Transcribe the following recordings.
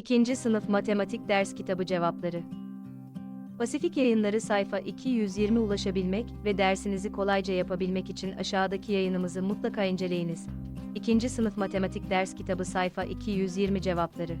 2. Sınıf Matematik Ders Kitabı Cevapları Pasifik Yayınları sayfa 220 ulaşabilmek ve dersinizi kolayca yapabilmek için aşağıdaki yayınımızı mutlaka inceleyiniz. 2. Sınıf Matematik Ders Kitabı sayfa 220 cevapları.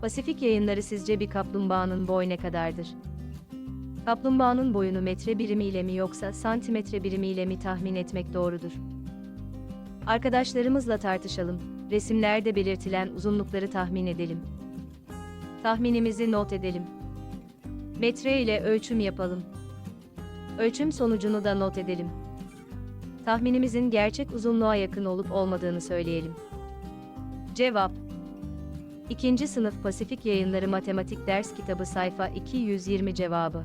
Pasifik Yayınları sizce bir kaplumbağanın boyu ne kadardır? Kaplumbağanın boyunu metre birimiyle mi yoksa santimetre birimiyle mi tahmin etmek doğrudur? Arkadaşlarımızla tartışalım. Resimlerde belirtilen uzunlukları tahmin edelim. Tahminimizi not edelim. Metre ile ölçüm yapalım. Ölçüm sonucunu da not edelim. Tahminimizin gerçek uzunluğa yakın olup olmadığını söyleyelim. Cevap 2. Sınıf Pasifik Yayınları Matematik Ders Kitabı sayfa 220 cevabı.